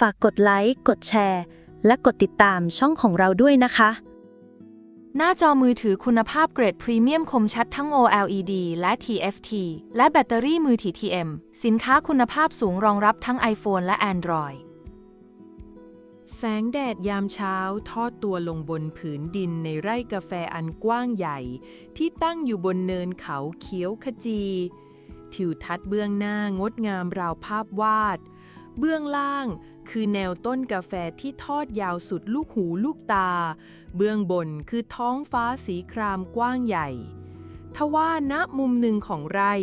ฝากกดไลค์ กดแชร์ และกดติดตามช่องของเราด้วยนะคะ หน้าจอมือถือคุณภาพเกรดพรีเมียมคมชัดทั้ง OLED และ TFT และแบตเตอรี่มือถือ TM สินค้าคุณภาพสูงรองรับทั้ง iPhone และ Android แสงแดดยามเช้าทอดตัวลงบนผืนดินในไร่กาแฟอันกว้างใหญ่ ที่ตั้งอยู่บนเนินเขาเขียวขจี ทิวทัศน์เบื้องหน้างดงามราวภาพวาด เบื้องล่าง คือแนวต้นกาแฟที่ทอดยาวสุดลูกหูลูกตา เบื้องบนคือท้องฟ้าสีครามกว้างใหญ่ ทว่าณมุมหนึ่งของไร่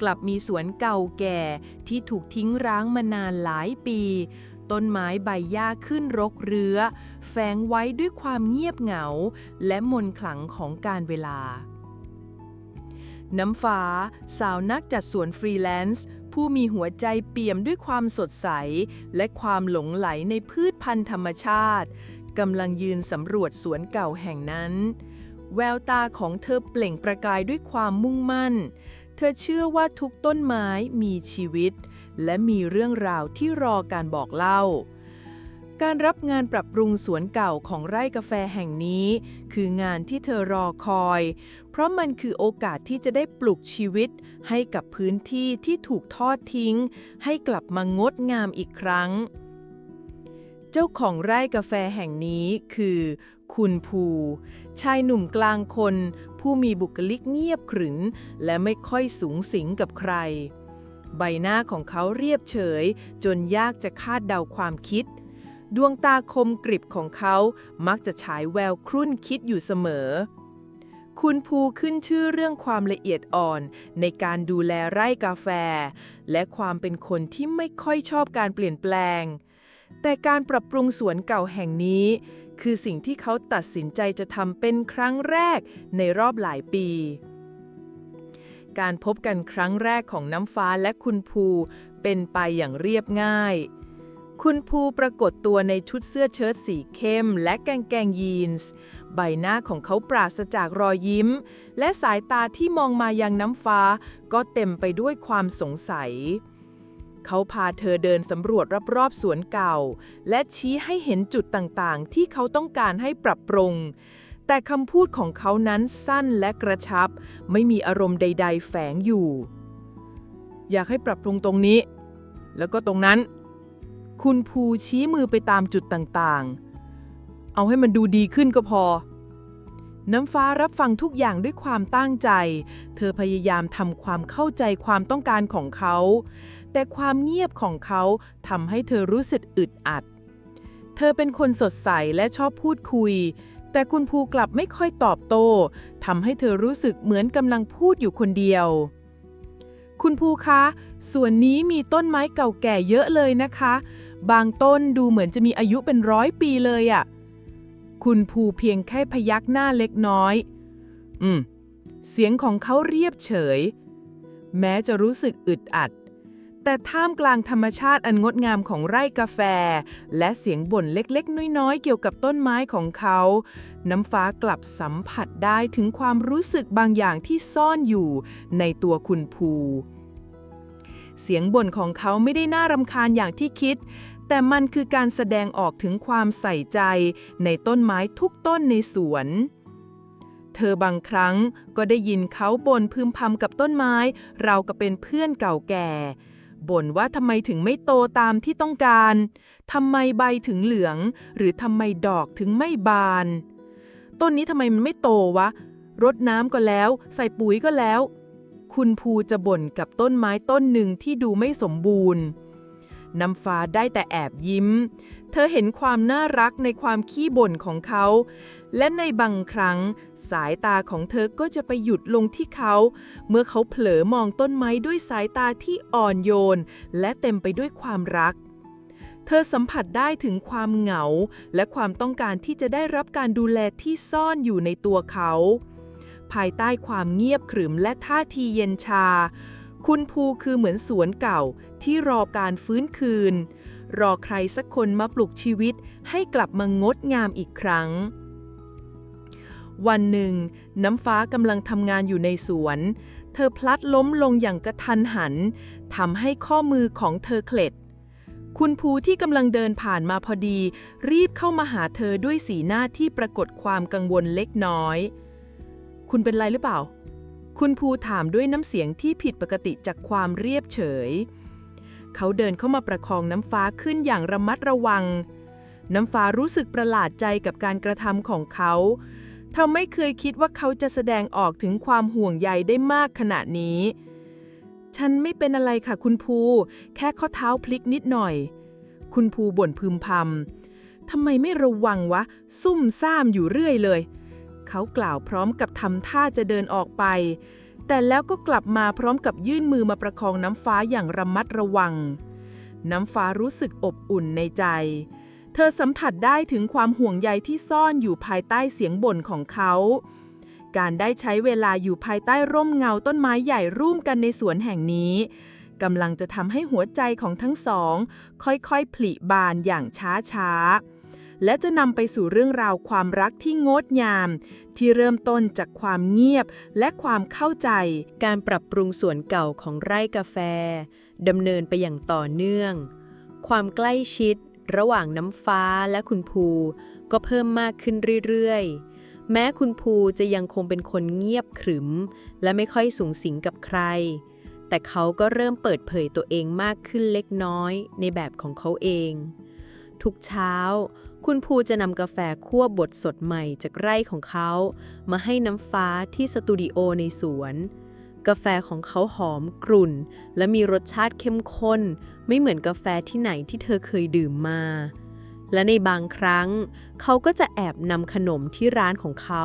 กลับมีสวนเก่าแก่ที่ถูกทิ้งร้างมานานหลายปี ต้นไม้ใบหญ้าขึ้นรกเรื้อ แฝงไว้ด้วยความเงียบเหงา และมนขลังของการเวลาน้ำฟ้า สาวนักจัดสวนฟรีแลนซ์ ผู้มีหัวใจเปี่ยมด้วยความสดใส และความหลงไหลในพืชพันธุ์ธรรมชาติกำลังยืนสำรวจสวนเก่าแห่งนั้น แววตาของเธอเปล่งประกายด้วยความมุ่งมั่น เธอเชื่อว่าทุกต้นไม้มีชีวิต และมีเรื่องราวที่รอการบอกเล่า การรับงานปรับปรุงสวนเก่าของไร่กาแฟแห่งนี้ คืองานที่เธอรอคอย เพราะมันคือโอกาสที่จะได้ปลุกชีวิต ให้กับพื้นที่ที่ถูกทอดทิ้ง ให้กลับมางดงามอีกครั้ง เจ้าของไร่กาแฟแห่งนี้คือ คุณภู ชายหนุ่มกลางคน ผู้มีบุคลิกเงียบขรึนและไม่ค่อยสูงสิงกับใคร ใบหน้าของเขาเรียบเฉย จนยากจะคาดเดาความคิด ดวงตาคมกริบของเขามักจะฉายแววครุ่นคิดอยู่เสมอ คุณภูขึ้นชื่อเรื่องความละเอียดอ่อนในการดูแลไร่กาแฟ และความเป็นคนที่ไม่ค่อยชอบการเปลี่ยนแปลง แต่การปรับปรุงสวนเก่าแห่งนี้ คือสิ่งที่เขาตัดสินใจจะทำเป็นครั้งแรกในรอบหลายปีการพบกันครั้งแรกของน้ำฟ้าและคุณภูเป็นไปอย่างเรียบง่าย คุณภูปรากฏตัวในชุดเสื้อเชิ้ตสีเข้มและกางเกงยีนส์ ใบหน้าของเขาปราศจากรอยยิ้ม และสายตาที่มองมายังน้ำฟ้า ก็เต็มไปด้วยความสงสัย เขาพาเธอเดินสำรวจรอบๆสวนเก่า และชี้ให้เห็นจุดต่างๆ ที่เขาต้องการให้ปรับปรุง แต่คำพูดของเขานั้นสั้นและกระชับ ไม่มีอารมณ์ใด ๆ แฝงอยู่ อยากให้ปรับปรุงตรงนี้ แล้วก็ตรงนั้น คุณภูชี้มือไปตามจุดต่างๆ เอาให้มันดูดีขึ้นก็พอ น้ำฟ้ารับฟังทุกอย่างด้วยความตั้งใจ เธอพยายามทำความเข้าใจความต้องการของเขา แต่ความเงียบของเขาทำให้เธอรู้สึกอึดอัด เธอเป็นคนสดใสและชอบพูดคุย แต่คุณภูกลับไม่ค่อยตอบโต้ทำให้เธอรู้สึกเหมือนกำลังพูดอยู่คนเดียวคุณภูคะ ส่วนนี้มีต้นไม้เก่าแก่เยอะเลยนะคะ บางต้นดูเหมือนจะมีอายุเป็นร้อยปีเลยอะ่ะ คุณภูเพียงแค่พยักหน้าเล็กน้อย อืม เสียงของเขาเรียบเฉย แม้จะรู้สึกอึดอัด แต่ท่ามกลางธรรมชาติอันงดงามของไร่กาแฟ และเสียงบ่นเล็กๆ น้อยๆ เกี่ยวกับต้นไม้ของเขา น้ำฟ้ากลับสัมผัสได้ถึงความรู้สึกบางอย่างที่ซ่อนอยู่ในตัวคุณภู เสียงบ่นของเขาไม่ได้น่ารำคาญอย่างที่คิด แต่มันคือการแสดงออกถึงความใส่ใจในต้นไม้ทุกต้นในสวน เธอบางครั้งก็ได้ยินเขาบ่นพึมพำกับต้นไม้ เราก็เป็นเพื่อนเก่าแก่บ่นว่าทำไมถึงไม่โตตามที่ต้องการ ทำไมใบถึงเหลือง หรือทำไมดอกถึงไม่บาน ต้นนี้ทำไมมันไม่โตวะ รดน้ำก็แล้ว ใส่ปุ๋ยก็แล้ว คุณภูจะบ่นกับต้นไม้ต้นหนึ่งที่ดูไม่สมบูรณ์ น้ำฟ้าได้แต่แอบยิ้ม เธอเห็นความน่ารักในความขี้บ่นของเขา และในบางครั้ง สายตาของเธอก็จะไปหยุดลงที่เขา เมื่อเขาเผลอมองต้นไม้ด้วยสายตาที่อ่อนโยน และเต็มไปด้วยความรักเธอสัมผัสได้ถึงความเหงา และความต้องการที่จะได้รับการดูแลที่ซ่อนอยู่ในตัวเขา ภายใต้ความเงียบขรึมและท่าทีเย็นชา คุณภูคือเหมือนสวนเก่าที่รอการฟื้นคืน รอใครสักคนมาปลุกชีวิตให้กลับมางดงามอีกครั้ง วันหนึ่ง น้ำฟ้ากำลังทำงานอยู่ในสวน เธอพลัดล้มลงอย่างกระทันหันทำให้ข้อมือของเธอเคล็ดคุณภูที่กำลังเดินผ่านมาพอดี รีบเข้ามาหาเธอด้วยสีหน้าที่ปรากฏความกังวลเล็กน้อย คุณเป็นไรหรือเปล่า คุณภูถามด้วยน้ำเสียงที่ผิดปกติจากความเรียบเฉย เขาเดินเข้ามาประคองน้ำฟ้าขึ้นอย่างระมัดระวัง น้ำฟ้ารู้สึกประหลาดใจกับการกระทำของเขา เธอไม่เคยคิดว่าเขาจะแสดงออกถึงความห่วงใยได้มากขนาดนี้ ฉันไม่เป็นอะไรค่ะคุณภู แค่ข้อเท้าพลิกนิดหน่อย คุณภูบ่นพึมพำทำไมไม่ระวังวะ ซุ่มซ่ามอยู่เรื่อยเลย เขากล่าวพร้อมกับทำท่าจะเดินออกไป แต่แล้วก็กลับมาพร้อมกับยื่นมือมาประคองน้ำฟ้าอย่างระมัดระวัง น้ำฟ้ารู้สึกอบอุ่นในใจ เธอสัมผัสได้ถึงความห่วงใยที่ซ่อนอยู่ภายใต้เสียงบ่นของเขา การได้ใช้เวลาอยู่ภายใต้ร่มเงาต้นไม้ใหญ่ร่วมกันในสวนแห่งนี้กำลังจะทำให้หัวใจของทั้งสอง ค่อยๆผลิบานอย่างช้าๆ และจะนำไปสู่เรื่องราวความรักที่งดงาม ที่เริ่มต้นจากความเงียบและความเข้าใจ การปรับปรุงส่วนเก่าของไร่กาแฟดำเนินไปอย่างต่อเนื่อง ความใกล้ชิด ระหว่างน้ำฟ้าและคุณภูก็เพิ่มมากขึ้นเรื่อยๆ แม้คุณภูจะยังคงเป็นคนเงียบขรึม และไม่ค่อยสูงสิงกับใคร แต่เขาก็เริ่มเปิดเผยตัวเองมากขึ้นเล็กน้อยในแบบของเขาเอง ทุกเช้า คุณภูจะนำกาแฟคั่วบดสดใหม่จากไร่ของเขา มาให้น้ำฟ้าที่สตูดิโอในสวน กาแฟของเขาหอมกรุ่น และมีรสชาติเข้มข้น ไม่เหมือนกาแฟที่ไหนที่เธอเคยดื่มมา และในบางครั้ง เขาก็จะแอบนำขนมที่ร้านของเขา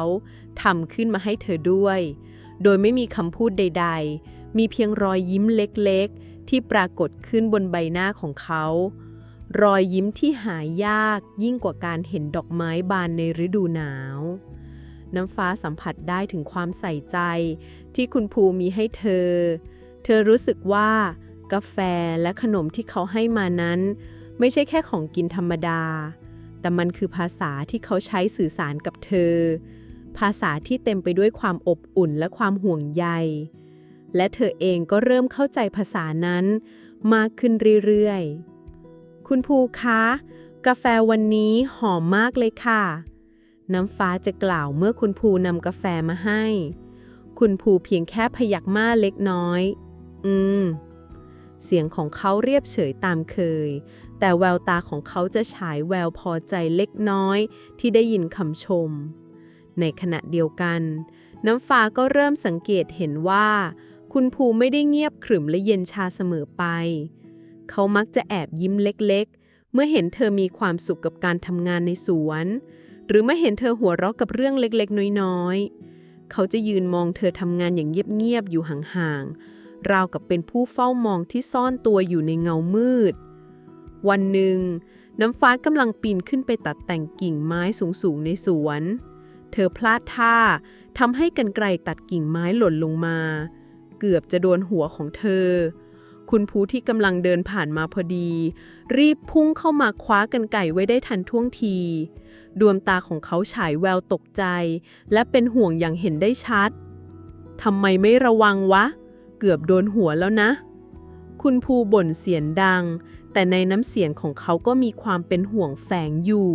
ทำขึ้นมาให้เธอด้วย โดยไม่มีคำพูดใด ๆ มีเพียงรอยยิ้มเล็กๆ ที่ปรากฏขึ้นบนใบหน้าของเขา รอยยิ้มที่หายากยิ่งกว่าการเห็นดอกไม้บานในฤดูหนาว น้ำฟ้าสัมผัสได้ถึงความใส่ใจ ที่คุณภูมีให้เธอ เธอรู้สึกว่า กาแฟและขนมที่เขาให้มานั้น ไม่ใช่แค่ของกินธรรมดา แต่มันคือภาษาที่เขาใช้สื่อสารกับเธอ ภาษาที่เต็มไปด้วยความอบอุ่นและความห่วงใย และเธอเองก็เริ่มเข้าใจภาษานั้น มากขึ้นเรื่อยๆ คุณภูคะ กาแฟวันนี้หอมมากเลยค่ะ น้ำฟ้าจะกล่าวเมื่อคุณภูนำกาแฟมาให้ คุณภูเพียงแค่พยักหน้าเล็กน้อย อืม เสียงของเขาเรียบเฉยตามเคย แต่แววตาของเขาจะฉายแววพอใจเล็กน้อยที่ได้ยินคำชม ในขณะเดียวกัน น้ำฟ้าก็เริ่มสังเกตเห็นว่า คุณภูไม่ได้เงียบขรึมและเย็นชาเสมอไปเขามักจะแอบยิ้มเล็กๆ เมื่อเห็นเธอมีความสุขกับการทำงานในสวน หรือเมื่อเห็นเธอหัวเราะกับเรื่องเล็กๆ น้อยๆ เขาจะยืนมองเธอทำงานอย่างเงียบๆ อยู่ห่างๆ ราวกับเป็นผู้เฝ้ามองที่ซ่อนตัวอยู่ในเงามืด วันหนึ่ง น้ำฟ้ากำลังปีนขึ้นไปตัดแต่งกิ่งไม้สูงๆ ในสวน เธอพลาดท่าทำให้กันไกรตัดกิ่งไม้หล่นลงมา เกือบจะโดนหัวของเธอ คุณภูที่กำลังเดินผ่านมาพอดี รีบพุ่งเข้ามาคว้ากันไก่ไว้ได้ทันท่วงที ดวงตาของเขาฉายแววตกใจ และเป็นห่วงอย่างเห็นได้ชัดทำไมไม่ระวังวะ เกือบโดนหัวแล้วนะ คุณภูบ่นเสียงดัง แต่ในน้ำเสียงของเขาก็มีความเป็นห่วงแฝงอยู่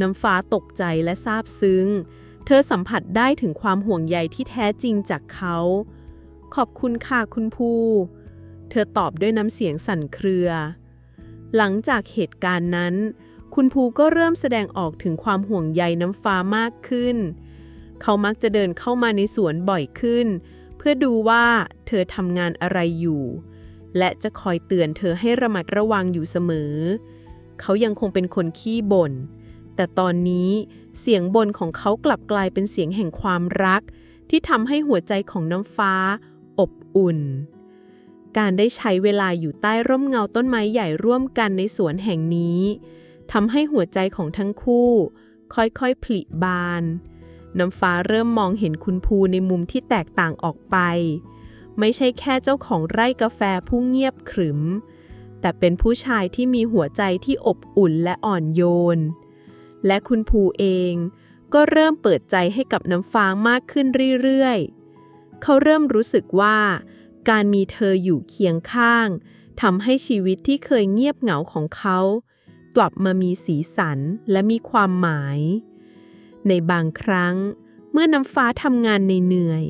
น้ำฟ้าตกใจและซาบซึ้ง เธอสัมผัสได้ถึงความห่วงใยที่แท้จริงจากเขาขอบคุณค่ะคุณภู เธอตอบด้วยน้ำเสียงสั่นเครือ หลังจากเหตุการณ์นั้น คุณภูก็เริ่มแสดงออกถึงความห่วงใยน้ำฟ้ามากขึ้น เขามักจะเดินเข้ามาในสวนบ่อยขึ้น เพื่อดูว่าเธอทำงานอะไรอยู่ และจะคอยเตือนเธอให้ระมัดระวังอยู่เสมอ เขายังคงเป็นคนขี้บ่น แต่ตอนนี้เสียงบ่นของเขากลับกลายเป็นเสียงแห่งความรัก ที่ทำให้หัวใจของน้ำฟ้า อบอุ่น การได้ใช้เวลาอยู่ใต้ร่มเงาต้นไม้ใหญ่ร่วมกันในสวนแห่งนี้ทำให้หัวใจของทั้งคู่ ค่อยๆผลิบาน น้ำฟ้าเริ่มมองเห็นคุณภูในมุมที่แตกต่างออกไป ไม่ใช่แค่เจ้าของไร่กาแฟผู้เงียบขรึม แต่เป็นผู้ชายที่มีหัวใจที่อบอุ่นและอ่อนโยน และคุณภูเองก็เริ่มเปิดใจให้กับน้ำฟ้ามากขึ้นเรื่อยๆ เขาเริ่มรู้สึกว่า การมีเธออยู่เคียงข้างทำให้ชีวิตที่เคยเงียบเหงาของเขากลับมามีสีสันและมีความหมาย ในบางครั้ง เมื่อน้ำฟ้าทำงานในเหนื่อย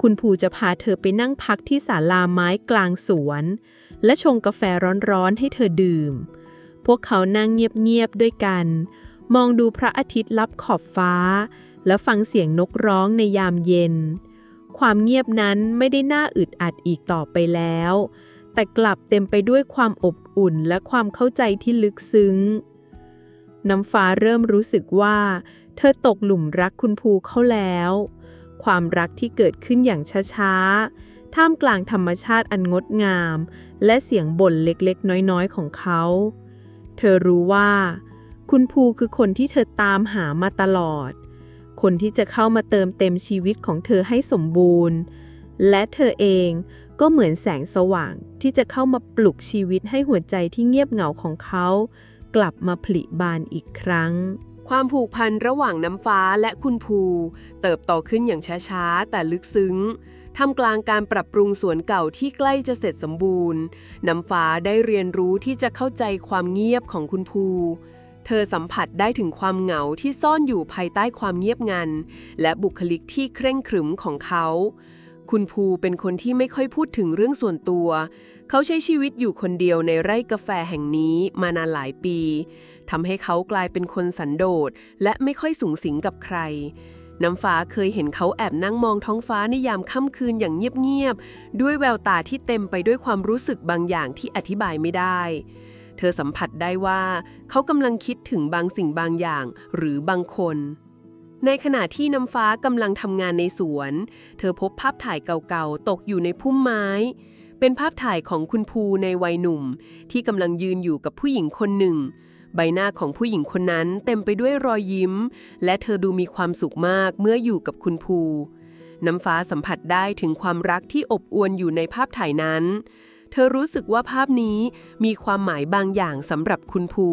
คุณภูจะพาเธอไปนั่งพักที่ศาลาไม้กลางสวน และชงกาแฟร้อนๆให้เธอดื่ม พวกเขานั่งเงียบๆด้วยกัน มองดูพระอาทิตย์ลับขอบฟ้า แล้วฟังเสียงนกร้องในยามเย็น ความเงียบนั้นไม่ได้น่าอึดอัดอีกต่อไปแล้ว แต่กลับเต็มไปด้วยความอบอุ่นและความเข้าใจที่ลึกซึ้ง น้ำฟ้าเริ่มรู้สึกว่า เธอตกหลุมรักคุณภูเข้าแล้ว ความรักที่เกิดขึ้นอย่างช้าๆ ท่ามกลางธรรมชาติอันงดงาม และเสียงบ่นเล็กๆ น้อยๆ ของเขา เธอรู้ว่า คุณภูคือคนที่เธอตามหามาตลอด คนที่จะเข้ามาเติมเต็มชีวิตของเธอให้สมบูรณ์ และเธอเองก็เหมือนแสงสว่างที่จะเข้ามาปลุกชีวิตให้หัวใจที่เงียบเหงาของเขา กลับมาผลิบานอีกครั้ง ความผูกพันระหว่างน้ำฟ้าและคุณภู เติบโตขึ้นอย่างช้าๆ แต่ลึกซึ้งท่ามกลางการปรับปรุงสวนเก่าที่ใกล้จะเสร็จสมบูรณ์ น้ำฟ้าได้เรียนรู้ที่จะเข้าใจความเงียบของคุณภู เธอสัมผัสได้ถึงความเหงาที่ซ่อนอยู่ภายใต้ความเงียบงัน และบุคลิกที่เคร่งขรึมของเขา คุณภูเป็นคนที่ไม่ค่อยพูดถึงเรื่องส่วนตัว เขาใช้ชีวิตอยู่คนเดียวในไร่กาแฟแห่งนี้มานานหลายปีทำให้เขากลายเป็นคนสันโดษ และไม่ค่อยสูงสิงกับใคร น้ำฟ้าเคยเห็นเขาแอบนั่งมองท้องฟ้าในยามค่ำคืนอย่างเงียบๆด้วยแววตาที่เต็มไปด้วยความรู้สึกบางอย่างที่อธิบายไม่ได้ ธอสัมผัสได้ว่า เขากำลังคิดถึงบางสิ่งบางอย่าง หรือบางคน ในขณะที่น้ำฟ้ากำลังทำงานในสวน เธอพบภาพถ่ายเก่าๆ ตกอยู่ในพุ่มไม้ เป็นภาพถ่ายของคุณภูในวัยหนุ่ม ที่กำลังยืนอยู่กับผู้หญิงคนหนึ่ง ใบหน้าของผู้หญิงคนนั้นเต็มไปด้วยรอยยิ้ม และเธอดูมีความสุขมากเมื่ออยู่กับคุณภู น้ำฟ้าสัมผัสได้ถึงความรักที่อบอวลอยู่ในภาพถ่ายนั้น เธอรู้สึกว่าภาพนี้มีความหมายบางอย่างสำหรับคุณภู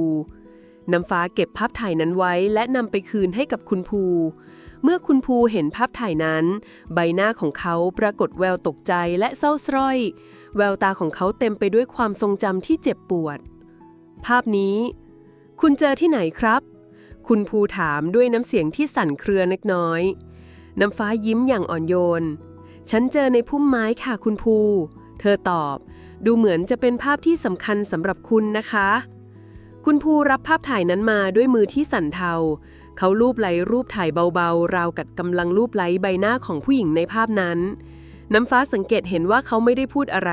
น้ำฟ้าเก็บภาพถ่ายนั้นไว้และนำไปคืนให้กับคุณภู เมื่อคุณภูเห็นภาพถ่ายนั้น ใบหน้าของเขาปรากฏแววตกใจและเศร้าสร้อย แววตาของเขาเต็มไปด้วยความทรงจำที่เจ็บปวด ภาพนี้ คุณเจอที่ไหนครับ คุณภูถามด้วยน้ำเสียงที่สั่นเครือเล็กน้อย น้ำฟ้ายิ้มอย่างอ่อนโยน ฉันเจอในพุ่มไม้ค่ะคุณภู เธอตอบ ดูเหมือนจะเป็นภาพที่สำคัญสำหรับคุณนะคะ คุณภูรับภาพถ่ายนั้นมาด้วยมือที่สั่นเทา เขาลูบไหลรูปถ่ายเบาๆ ราวกับกำลังลูบไหลใบหน้าของผู้หญิงในภาพนั้น น้ำฟ้าสังเกตเห็นว่าเขาไม่ได้พูดอะไร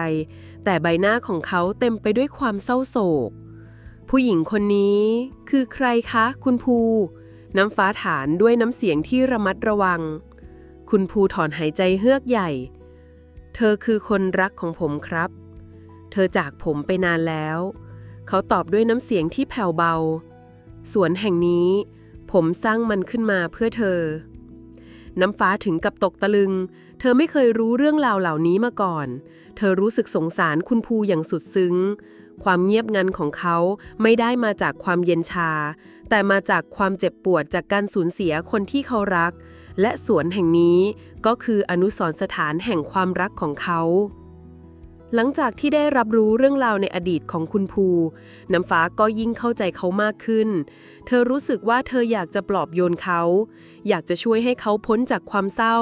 แต่ใบหน้าของเขาเต็มไปด้วยความเศร้าโศก ผู้หญิงคนนี้ คือใครคะ คุณภู น้ำฟ้าถานด้วยน้ำเสียงที่ระมัดระวัง คุณภูถอนหายใจเฮือกใหญ่ เธอคือคนรักของผมครับ เธอจากผมไปนานแล้ว เขาตอบด้วยน้ำเสียงที่แผ่วเบา สวนแห่งนี้ ผมสร้างมันขึ้นมาเพื่อเธอ น้ำฟ้าถึงกับตกตะลึง เธอไม่เคยรู้เรื่องราวเหล่านี้มาก่อน เธอรู้สึกสงสารคุณภูอย่างสุดซึ้ง ความเงียบงันของเขาไม่ได้มาจากความเย็นชา แต่มาจากความเจ็บปวดจากการสูญเสียคนที่เขารัก และสวนแห่งนี้ก็คืออนุสรณ์สถานแห่งความรักของเขา หลังจากที่ได้รับรู้เรื่องราวในอดีตของคุณภู น้ำฟ้าก็ยิ่งเข้าใจเขามากขึ้น เธอรู้สึกว่าเธออยากจะปลอบโยนเขา อยากจะช่วยให้เขาพ้นจากความเศร้า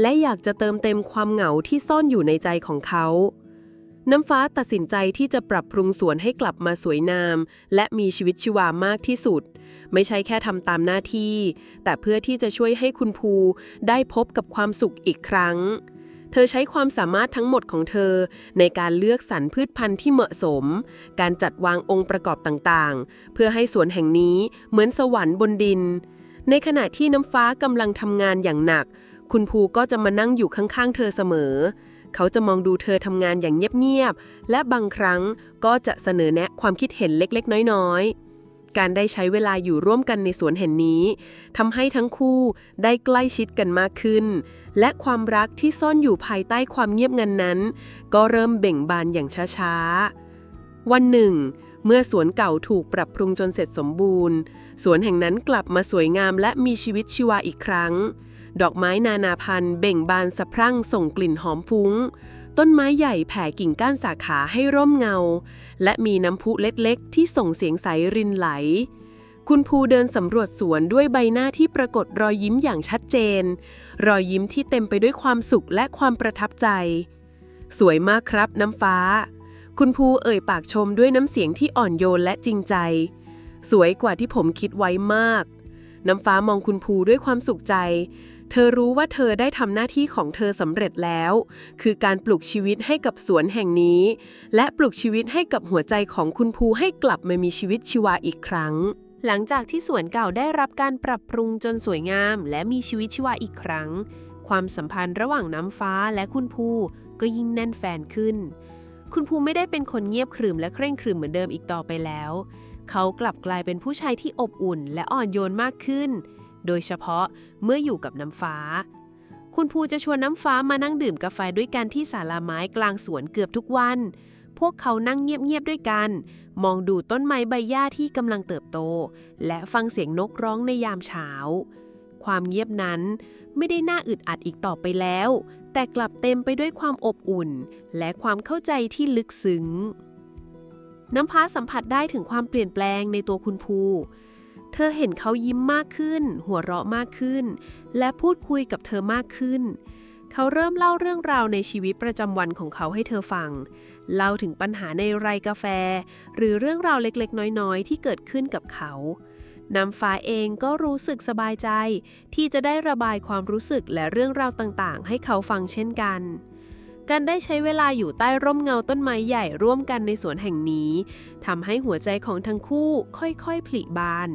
และอยากจะเติมเต็มความเหงาที่ซ่อนอยู่ในใจของเขา น้ำฟ้าตัดสินใจที่จะปรับปรุงสวนให้กลับมาสวยงาม และมีชีวิตชีวามากที่สุด ไม่ใช่แค่ทำตามหน้าที่ แต่เพื่อที่จะช่วยให้คุณภูได้พบกับความสุขอีกครั้ง เธอใช้ความสามารถทั้งหมดของเธอ ในการเลือกสรรพืชพันธุ์ที่เหมาะสม การจัดวางองค์ประกอบต่างๆ เพื่อให้สวนแห่งนี้เหมือนสวรรค์บนดิน ในขณะที่น้ำฟ้ากำลังทำงานอย่างหนัก คุณภูก็จะมานั่งอยู่ข้างๆ เธอเสมอ เขาจะมองดูเธอทำงานอย่างเงียบๆ และบางครั้งก็จะเสนอแนะความคิดเห็นเล็กๆ น้อยๆ การได้ใช้เวลาอยู่ร่วมกันในสวนแห่งนี้ทำให้ทั้งคู่ได้ใกล้ชิดกันมากขึ้น และความรักที่ซ่อนอยู่ภายใต้ความเงียบงันนั้น ก็เริ่มเบ่งบานอย่างช้าๆ วันหนึ่ง เมื่อสวนเก่าถูกปรับปรุงจนเสร็จสมบูรณ์ สวนแห่งนั้นกลับมาสวยงามและมีชีวิตชีวาอีกครั้ง ดอกไม้นานาพันธุ์เบ่งบานสะพรั่งส่งกลิ่นหอมฟุ้ง ต้นไม้ใหญ่แผ่กิ่งก้านสาขาให้ร่มเงา และมีน้ำพุเล็กๆ ที่ส่งเสียงใสรินไหล คุณภูเดินสำรวจสวนด้วยใบหน้าที่ปรากฏรอยยิ้มอย่างชัดเจน รอยยิ้มที่เต็มไปด้วยความสุขและความประทับใจ สวยมากครับน้ำฟ้า คุณภูเอ่ยปากชมด้วยน้ำเสียงที่อ่อนโยนและจริงใจ สวยกว่าที่ผมคิดไว้มาก น้ำฟ้ามองคุณภูด้วยความสุขใจ เธอรู้ว่าเธอได้ทำหน้าที่ของเธอสำเร็จแล้ว คือการปลุกชีวิตให้กับสวนแห่งนี้ และปลุกชีวิตให้กับหัวใจของคุณภูให้กลับมามีชีวิตชีวาอีกครั้ง หลังจากที่สวนเก่าได้รับการปรับปรุงจนสวยงาม และมีชีวิตชีวาอีกครั้ง ความสัมพันธ์ระหว่างน้ำฟ้าและคุณภูก็ยิ่งแน่นแฟนขึ้น คุณภูไม่ได้เป็นคนเงียบขรึมและเคร่งขรึมเหมือนเดิมอีกต่อไปแล้ว เขากลับกลายเป็นผู้ชายที่อบอุ่นและอ่อนโยนมากขึ้น โดยเฉพาะเมื่ออยู่กับน้ำฟ้า คุณภูจะชวนน้ำฟ้ามานั่งดื่มกาแฟด้วยกันที่ศาลาไม้กลางสวนเกือบทุกวัน พวกเขานั่งเงียบๆด้วยกัน มองดูต้นไม้ใบหญ้าที่กำลังเติบโต และฟังเสียงนกร้องในยามเช้า ความเงียบนั้นไม่ได้น่าอึดอัดอีกต่อไปแล้ว แต่กลับเต็มไปด้วยความอบอุ่น และความเข้าใจที่ลึกซึ้งน้ำพ้าสัมผัสได้ถึงความเปลี่ยนแปลงในตัวคุณภู เธอเห็นเขายิ้มมากขึ้น หัวเราะมากขึ้น และพูดคุยกับเธอมากขึ้น เขาเริ่มเล่าเรื่องราวในชีวิตประจำวันของเขาให้เธอฟัง เล่าถึงปัญหาในไรกาแฟ หรือเรื่องราวเล็กๆ น้อยๆ ที่เกิดขึ้นกับเขาน้ำฟ้าเองก็รู้สึกสบายใจ ที่จะได้ระบายความรู้สึกและเรื่องราวต่างๆ ให้เขาฟังเช่นกัน การได้ใช้เวลาอยู่ใต้ร่มเงาต้นไม้ใหญ่ร่วมกันในสวนแห่งนี้ทำให้หัวใจของทั้งคู่ค่อยๆผลิบาน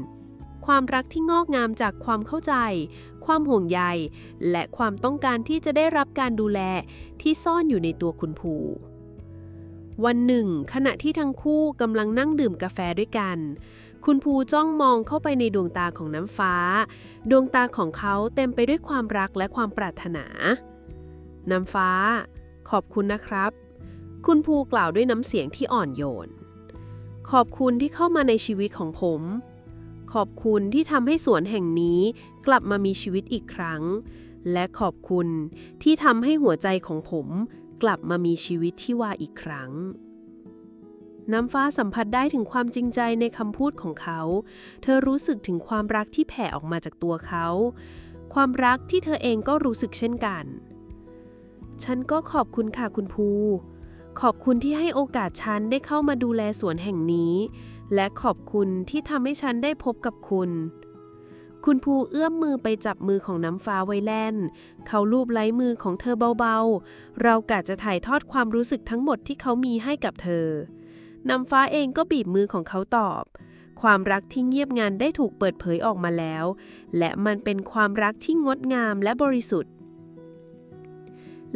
ความรักที่งอกงามจากความเข้าใจ ความห่วงใย และความต้องการที่จะได้รับการดูแลที่ซ่อนอยู่ในตัวคุณภู วันหนึ่ง ขณะที่ทั้งคู่กำลังนั่งดื่มกาแฟด้วยกัน คุณภูจ้องมองเข้าไปในดวงตาของน้ำฟ้า ดวงตาของเขาเต็มไปด้วยความรักและความปรารถนา น้ำฟ้า ขอบคุณนะครับ คุณภูกล่าวด้วยน้ำเสียงที่อ่อนโยน ขอบคุณที่เข้ามาในชีวิตของผม ขอบคุณที่ทำให้สวนแห่งนี้กลับมามีชีวิตอีกครั้ง และขอบคุณที่ทำให้หัวใจของผมกลับมามีชีวิตที่ว่าอีกครั้ง น้ำฟ้าสัมผัสได้ถึงความจริงใจในคำพูดของเขา เธอรู้สึกถึงความรักที่แผ่ออกมาจากตัวเขา ความรักที่เธอเองก็รู้สึกเช่นกัน ฉันก็ขอบคุณค่ะคุณภู ขอบคุณที่ให้โอกาสฉันได้เข้ามาดูแลสวนแห่งนี้ และขอบคุณที่ทำให้ฉันได้พบกับคุณ คุณภูเอื้อมมือไปจับมือของน้ำฟ้าไว้แล่น เขาลูบไล้มือของเธอเบาๆ เรากะจะถ่ายทอดความรู้สึกทั้งหมดที่เขามีให้กับเธอ น้ำฟ้าเองก็บีบมือของเขาตอบ ความรักที่เงียบงันได้ถูกเปิดเผยออกมาแล้ว และมันเป็นความรักที่งดงามและบริสุทธิ์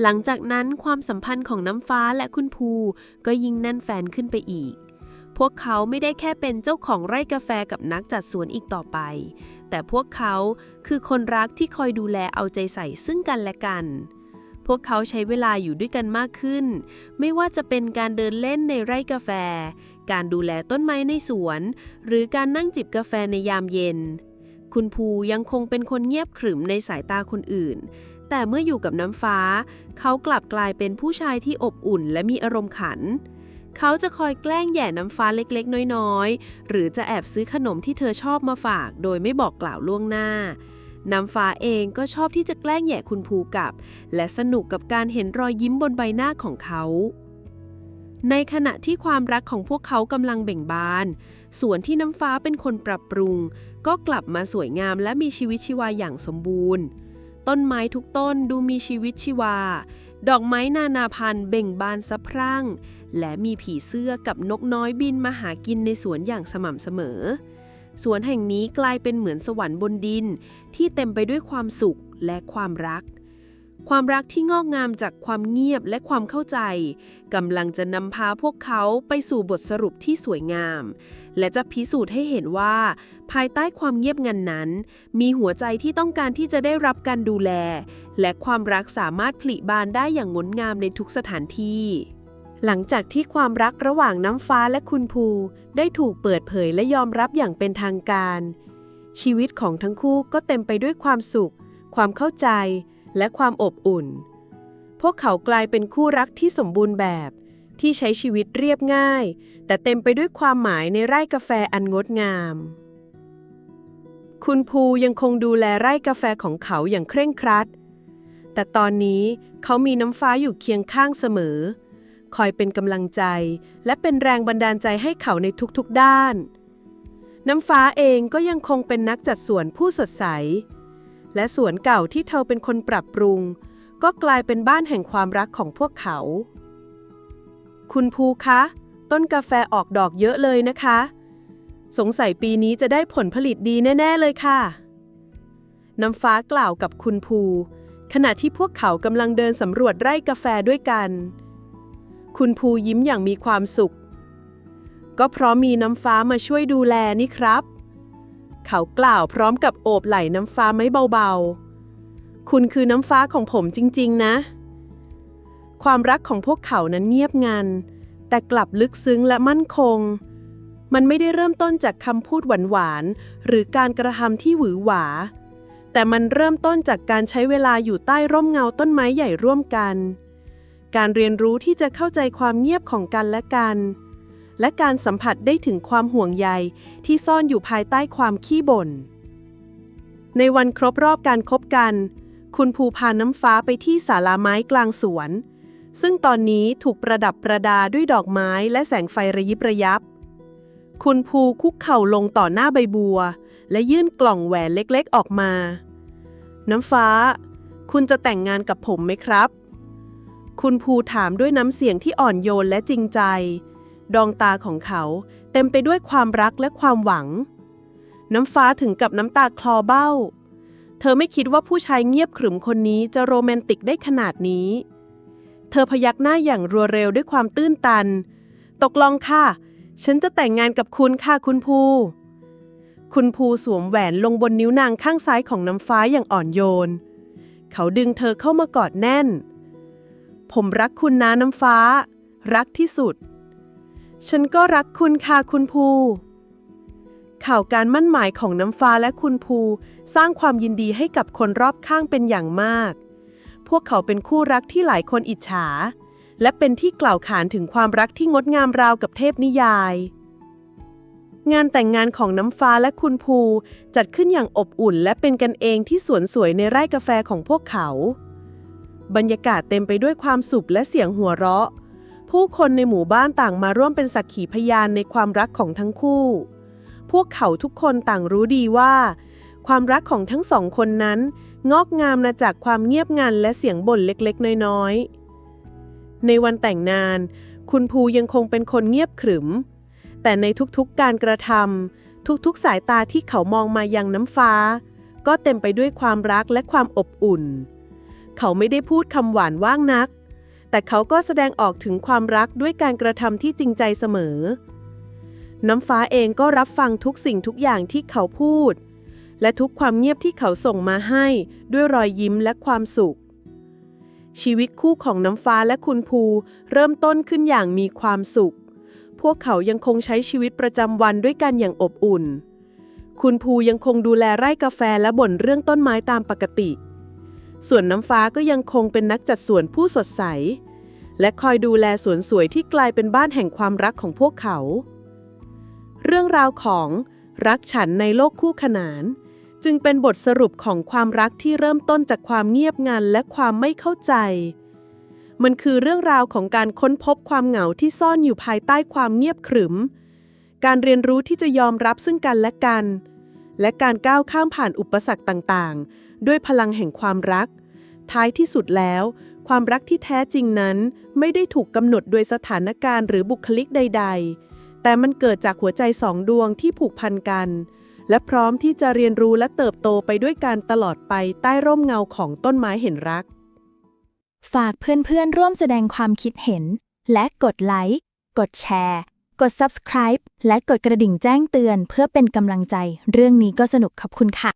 หลังจากนั้นความสัมพันธ์ของน้ำฟ้าและคุณภูก็ยิ่งแน่นแฟนขึ้นไปอีก วกเขาไม่ได้แค่เป็นเจ้าของไร่กาแฟกับนักจัดสวนอีกต่อไป แต่พวกเขาคือคนรักที่คอยดูแลเอาใจใส่ซึ่งกันและกัน พวกเขาใช้เวลาอยู่ด้วยกันมากขึ้น ไม่ว่าจะเป็นการเดินเล่นในไร่กาแฟ การดูแลต้นไม้ในสวน หรือการนั่งจิบกาแฟในยามเย็น คุณภูยังคงเป็นคนเงียบขรึมในสายตาคนอื่น แต่เมื่ออยู่กับน้ำฟ้า เขากลับกลายเป็นผู้ชายที่อบอุ่นและมีอารมณ์ขันเเขาจะคอยแกล้งแย่น้ำฟ้าเล็กๆ น้อยๆ หรือจะแอบซื้อขนมที่เธอชอบมาฝาก โดยไม่บอกกล่าวล่วงหน้า น้ำฟ้าเองก็ชอบที่จะแกล้งแย่คุณภูกับ และสนุกกับการเห็นรอยยิ้มบนใบหน้าของเขา ในขณะที่ความรักของพวกเขากำลังเบ่งบาน ส่วนที่น้ำฟ้าเป็นคนปรับปรุง ก็กลับมาสวยงามและมีชีวิตชีวาอย่างสมบูรณ์ ต้นไม้ทุกต้นดูมีชีวิตชีวา ดอกไม้นานาพันธุ์เบ่งบานสะพรั่ง และมีผีเสื้อกับนกน้อยบินมาหากินในสวนอย่างสม่ำเสมอ สวนแห่งนี้กลายเป็นเหมือนสวรรค์บนดิน ที่เต็มไปด้วยความสุขและความรัก ความรักที่งอกงามจากความเงียบและความเข้าใจกำลังจะนำพาพวกเขาไปสู่บทสรุปที่สวยงาม และจะพิสูจน์ให้เห็นว่า ภายใต้ความเงียบงันนั้น มีหัวใจที่ต้องการที่จะได้รับการดูแล และความรักสามารถผลิบานได้อย่างงดงามในทุกสถานที่ หลังจากที่ความรักระหว่างน้ำฟ้าและคุณภู ได้ถูกเปิดเผยและยอมรับอย่างเป็นทางการ ชีวิตของทั้งคู่ก็เต็มไปด้วยความสุข ความเข้าใจ และความอบอุ่น พวกเขากลายเป็นคู่รักที่สมบูรณ์แบบ ที่ใช้ชีวิตเรียบง่าย แต่เต็มไปด้วยความหมายในไร่กาแฟอันงดงาม คุณภูยังคงดูแลไร่กาแฟของเขาอย่างเคร่งครัด แต่ตอนนี้เขามีน้ำฟ้าอยู่เคียงข้างเสมอ คอยเป็นกำลังใจ และเป็นแรงบันดาลใจให้เขาในทุกๆด้าน น้ำฟ้าเองก็ยังคงเป็นนักจัดสวนผู้สดใส และสวนเก่าที่เธอเป็นคนปรับปรุง ก็กลายเป็นบ้านแห่งความรักของพวกเขา คุณภูคะ ต้นกาแฟออกดอกเยอะเลยนะคะ สงสัยปีนี้จะได้ผลผลิตดีแน่ ๆ เลยค่ะ น้ำฟ้ากล่าวกับคุณภูขณะที่พวกเขากำลังเดินสำรวจไร่กาแฟด้วยกัน คุณภูยิ้มอย่างมีความสุข ก็เพราะมีน้ำฟ้ามาช่วยดูแลนี่ครับ เขากล่าวพร้อมกับโอบไหล่น้ำฟ้าไม่เบาๆ คุณคือน้ำฟ้าของผมจริงๆ นะ ความรักของพวกเขานั้นเงียบงัน แต่กลับลึกซึ้งและมั่นคง มันไม่ได้เริ่มต้นจากคำพูดหวานๆ หรือการกระทำที่หวือหวา แต่มันเริ่มต้นจากการใช้เวลาอยู่ใต้ร่มเงาต้นไม้ใหญ่ร่วมกัน การเรียนรู้ที่จะเข้าใจความเงียบของกันและกัน และการสัมผัสได้ถึงความห่วงใยที่ซ่อนอยู่ภายใต้ความขี้บ่น ในวันครบรอบการคบกัน คุณภูพาน้ำฟ้าไปที่ศาลาไม้กลางสวน ซึ่งตอนนี้ถูกประดับประดาด้วยดอกไม้และแสงไฟระยิบระยับ คุณภูคุกเข่าลงต่อหน้าใบบัว และยื่นกล่องแหวนเล็กๆออกมา น้ำฟ้า คุณจะแต่งงานกับผมไหมครับ คุณภูถามด้วยน้ำเสียงที่อ่อนโยนและจริงใจ ดวงตาของเขาเต็มไปด้วยความรักและความหวัง น้ำฟ้าถึงกับน้ำตาคลอเบ้า เธอไม่คิดว่าผู้ชายเงียบขรึมคนนี้จะโรแมนติกได้ขนาดนี้ เธอพยักหน้าอย่างรัวเร็วด้วยความตื้นตัน ตกลงค่ะ ฉันจะแต่งงานกับคุณค่ะคุณภู คุณภูสวมแหวนลงบนนิ้วนางข้างซ้ายของน้ำฟ้าอย่างอ่อนโยน เขาดึงเธอเข้ามากอดแน่น ผมรักคุณนะน้ำฟ้า รักที่สุด ฉันก็รักคุณค่ะคุณภู ข่าวการมั่นหมายของน้ำฟ้าและคุณภู สร้างความยินดีให้กับคนรอบข้างเป็นอย่างมาก พวกเขาเป็นคู่รักที่หลายคนอิจฉา และเป็นที่กล่าวขานถึงความรักที่งดงามราวกับเทพนิยาย งานแต่งงานของน้ำฟ้าและคุณภู จัดขึ้นอย่างอบอุ่นและเป็นกันเองที่สวนสวยในไร่กาแฟของพวกเขา บรรยากาศเต็มไปด้วยความสุขและเสียงหัวเราะ ผู้คนในหมู่บ้านต่างมาร่วมเป็นสักขีพยานในความรักของทั้งคู่ พวกเขาทุกคนต่างรู้ดีว่า ความรักของทั้งสองคนนั้น งอกงามมาจากความเงียบงันและเสียงบ่นเล็กๆ น้อยๆ ในวันแต่งงาน คุณภูยังคงเป็นคนเงียบขรึม แต่ในทุกๆการกระทำทุกๆสายตาที่เขามองมายังน้ำฟ้า ก็เต็มไปด้วยความรักและความอบอุ่น เขาไม่ได้พูดคำหวานว่างนัก แต่เขาก็แสดงออกถึงความรักด้วยการกระทำที่จริงใจเสมอ น้ำฟ้าเองก็รับฟังทุกสิ่งทุกอย่างที่เขาพูด และทุกความเงียบที่เขาส่งมาให้ด้วยรอยยิ้มและความสุข ชีวิตคู่ของน้ำฟ้าและคุณภูเริ่มต้นขึ้นอย่างมีความสุข พวกเขายังคงใช้ชีวิตประจำวันด้วยกันอย่างอบอุ่น คุณภูยังคงดูแลไร่กาแฟและบ่นเรื่องต้นไม้ตามปกติ ส่วนน้ำฟ้าก็ยังคงเป็นนักจัดสวนผู้สดใส และคอยดูแลสวนสวยที่กลายเป็นบ้านแห่งความรักของพวกเขา เรื่องราวของรักฉันในโลกคู่ขนาน จึงเป็นบทสรุปของความรักที่เริ่มต้นจากความเงียบงันและความไม่เข้าใจ มันคือเรื่องราวของการค้นพบความเหงาที่ซ่อนอยู่ภายใต้ความเงียบขรึม การเรียนรู้ที่จะยอมรับซึ่งกันและกัน และการก้าวข้ามผ่านอุปสรรคต่างๆ ด้วยพลังแห่งความรัก ท้ายที่สุดแล้ว ความรักที่แท้จริงนั้น ไม่ได้ถูกกำหนดโดยสถานการณ์หรือบุคลิกใด ๆ แต่มันเกิดจากหัวใจสองดวงที่ผูกพันกัน และพร้อมที่จะเรียนรู้และเติบโตไปด้วยกันตลอดไปใต้ร่มเงาของต้นไม้เห็นรัก ฝากเพื่อนๆ ร่วมแสดงความคิดเห็น และกดไลค์ กดแชร์ กด Subscribe และกดกระดิ่งแจ้งเตือน เพื่อเป็นกำลังใจ เรื่องนี้ก็สนุกขอบคุณค่ะ